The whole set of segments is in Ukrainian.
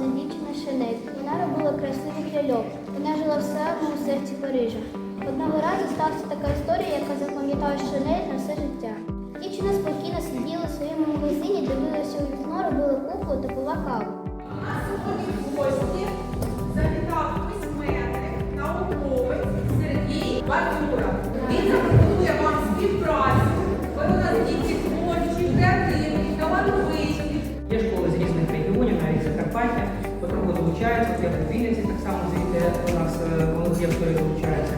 одна дівчина Шанель. Вона робила красивий ляльок. Вона жила в самому серці Парижа. Одного разу сталася така історія, яка запам'ятала Шанель на все життя. Дівчина спокійно сиділа в своєму магазині, дивилася у вікно, робила куклу Закарпаття, котрого долучаються, як у Вінниці, так само звідти у нас е, молоді актори долучаються.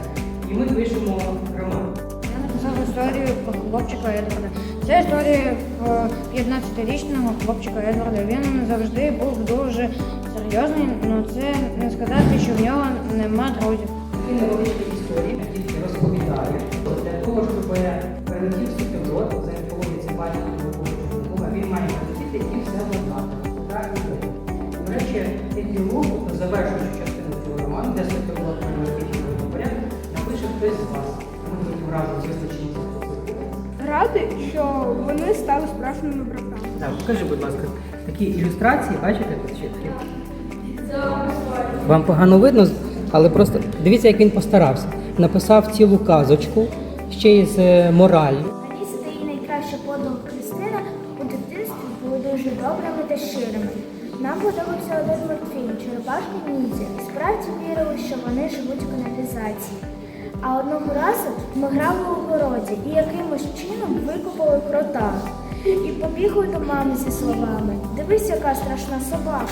І ми пишемо роман. Я написав історію про хлопчика Едварда. Це історія про 15-річного хлопчика Едварда. Він завжди був дуже серйозний, але це не сказати, що в нього нема друзів. Такі невеличкі історії, які розповідає для того, щоб стали справжніми братами. Так, покажи, будь ласка, такі ілюстрації, бачите тут ще? Вам погано видно, але просто дивіться, як він постарався. Написав цілу казочку, ще й з е, мораллю. Аліса та її найкраща подруга Кристина у дитинстві були дуже добрими та щирими. Нам подобався один мультфільм Черепашки ніндзя. Справді вірили, що вони живуть у каналізації. А одного разу ми грали у городі і якимось чином викопали крота. І побігли до мами зі словами: Дивись, яка страшна собака.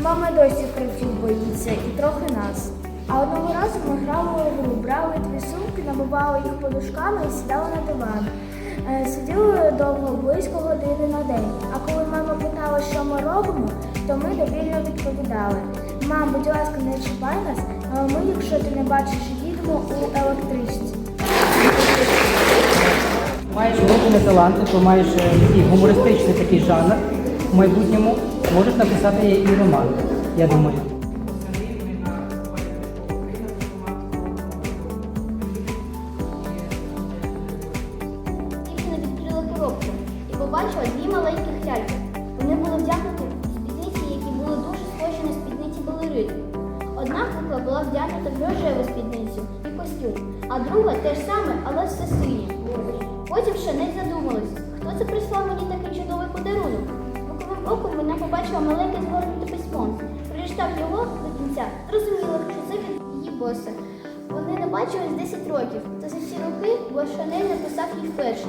Мама досі кротів боїться і трохи нас. А одного разу ми грали у гру, брали дві сумки, набивали їх подушками і сідали на диван. Е, Сиділи довго, близько години на день. А коли мама питала, що ми робимо, то ми довільно відповідали: Мам, будь ласка, не чіпай нас, а ми, якщо ти не бачиш, їдемо у електричці. Маєш великий талант, то маєш е, такий гумористичний такий жанр. В майбутньому можеш написати і роман, я думаю. Дівчина відкрила коробку і побачила дві маленьких ляльки. Вони були вдягнуті спідниці, які були дуже схожі на спідниці балерин. Одна кукла була вдягнута в рожеву спідницю і костюм, а друга теж саме, але все синє. Потім Шанель задумалась, хто це прислав мені такий чудовий подарунок. Боковим оком вона побачила маленьке згорнуте письмо. Прочитав його до кінця, зрозуміла, що це від її боса. Вони не бачились 10 років, та за всі роки бос Шанель написав їх вперше.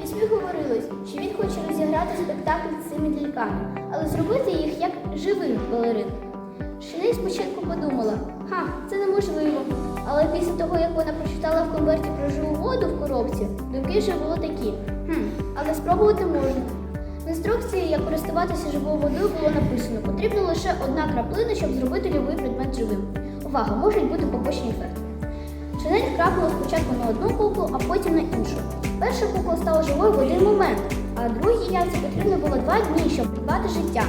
Письмі говорилось, що він хоче розіграти спектакль з цими ляльками, але зробити їх як живим балерин. Шанель спочатку подумала, ха, це після того, як вона прочитала в конверті про живу воду в коробці, думки вже були такі. Хм, але спробувати можна. В інструкції, як користуватися живою водою, було написано, потрібна лише одна краплина, щоб зробити любий предмет живим. Увага, можуть бути побочні ефекти. Шанель крапнула спочатку на одну куклу, а потім на іншу. Перша кукла стала живою в один момент, а другій яйці потрібно було два дні, щоб придбати життя.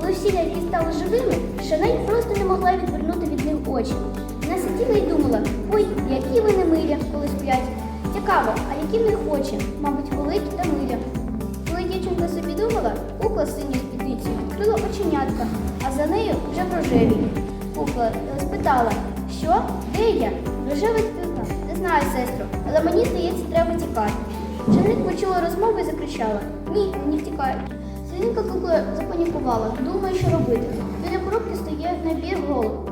Коли всі ляльки стали живими, Шанель просто не могла відвернути від них очі. Вона сиділа і думала, ой, які вони милі, коли сплять. Цікаво, а які в них очі? Мабуть, великі та милі. Коли дівчинка собі думала, кукла з синьою спідницею відкрила оченятка, а за нею вже в рожевій. Кукла е, спитала, що? Де я? Рожева відповіла, не знаю, сестро, але мені здається, треба тікати. Женик почула розмову і закричала Ні, мені втікають. Синенька кукла запанікувала, думає, що робити. Біля коробки стоїть набір голуб.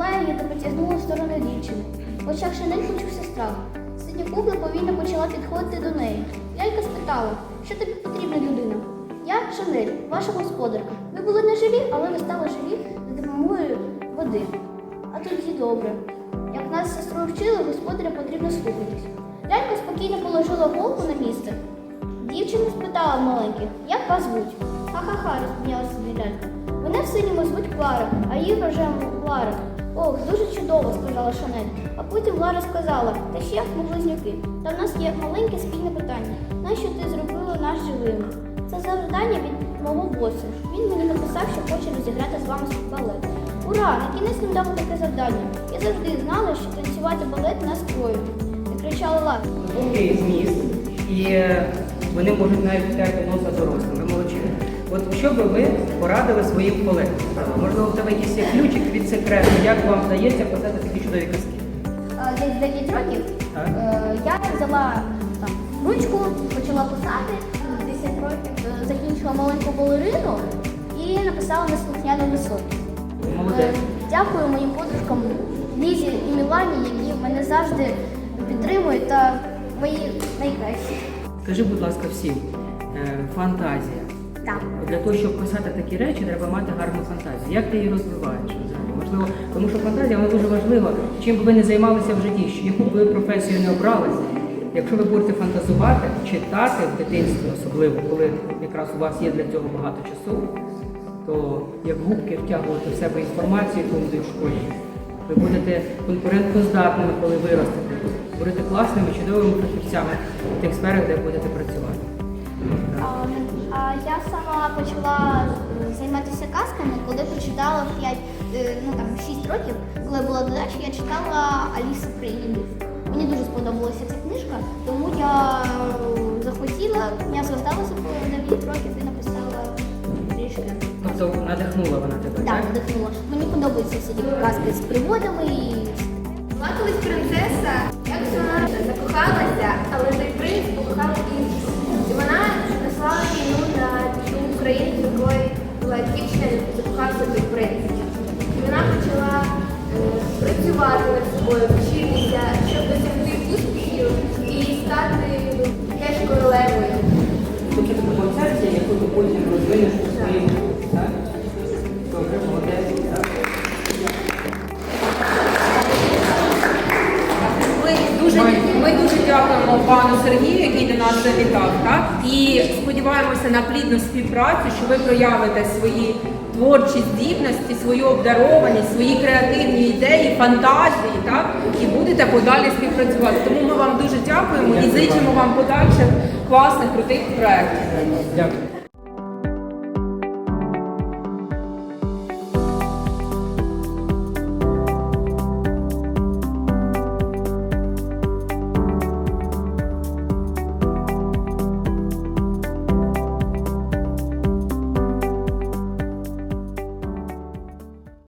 Взяла її та потягнула в сторону дівчини. В очах Шанель почувся страх. Синя кукла повільно почала підходити до неї. Лялька спитала, що тобі потрібна людина? Я Шанель, ваша господарка. Ви були не живі, але ви стали живі за допомогою води. А тоді добре. Як нас з сестрою вчили, господаря потрібно слухатись. Лялька спокійно положила голку на місце. Дівчина спитала маленьких, як вас звуть? Ха-ха-ха, розсміялася собі лялька. Мене в синьому звуть Клара, а її в рожевому Лара. Ох, дуже чудово, сказала Шанель. А потім Лара сказала, та ще ми близнюки. Та в нас є маленьке спільне питання. Нащо ти зробила нас живими? Це завдання від мого боса. Він мені написав, що хоче розіграти з вами балет. Ура! На кінець нам дав таке завдання. Я завжди знала, що танцювати балет нас троє. Закричала Лара. Глибокий зміст, і е, вони можуть навіть терти носа дорослим. Ви молодчини. От що би ви порадили своїм колегам? Можливо, в тебе якийсь є ключик від секрету, як вам вдається писати такі чудові казки? Десь 9 років Так. е, я взяла там, ручку, почала писати. 10 років е, закінчила маленьку балерину і написала неслухняну лису. Е, Дякую моїм подружкам Лізі і Мілані, які мене завжди підтримують та мої найкращі. Скажи, будь ласка, всім, е, фантазія. Так. Для того, щоб писати такі речі, треба мати гарну фантазію. Як ти її розвиваєш? Можливо, тому що фантазія вона дуже важлива. Чим би ви не займалися в житті, яку б ви професію не обралися, якщо ви будете фантазувати, читати в дитинстві, особливо, коли якраз у вас є для цього багато часу, то як губки втягувати в себе інформацію, яку вам в школі, ви будете конкурентноздатними, коли виростете, будете класними, чудовими фахівцями в тих сферах, де будете працювати. А, я сама почала займатися казками, коли прочитала в 5, е, ну там 6 років, коли була додачі, я читала Аліса в. Мені дуже сподобалася ця книжка, тому я е, захотіла, я зверталася по 9 років і написала трішки. Тобто надихнула вона тебе, Так, так? надихнула. Мені подобаються всі казки з приводами і Була колись принцеса, працювати над собою, вчитися, дякуємо пану Сергію, який до нас завітав. Так? І сподіваємося на плідну співпрацю, що ви проявите свої творчі здібності, свою обдарованість, свої креативні ідеї, фантазії, так? і будете подалі співпрацювати. Тому ми вам дуже дякуємо і зичимо вам подальших класних крутих проєктів. Дякую.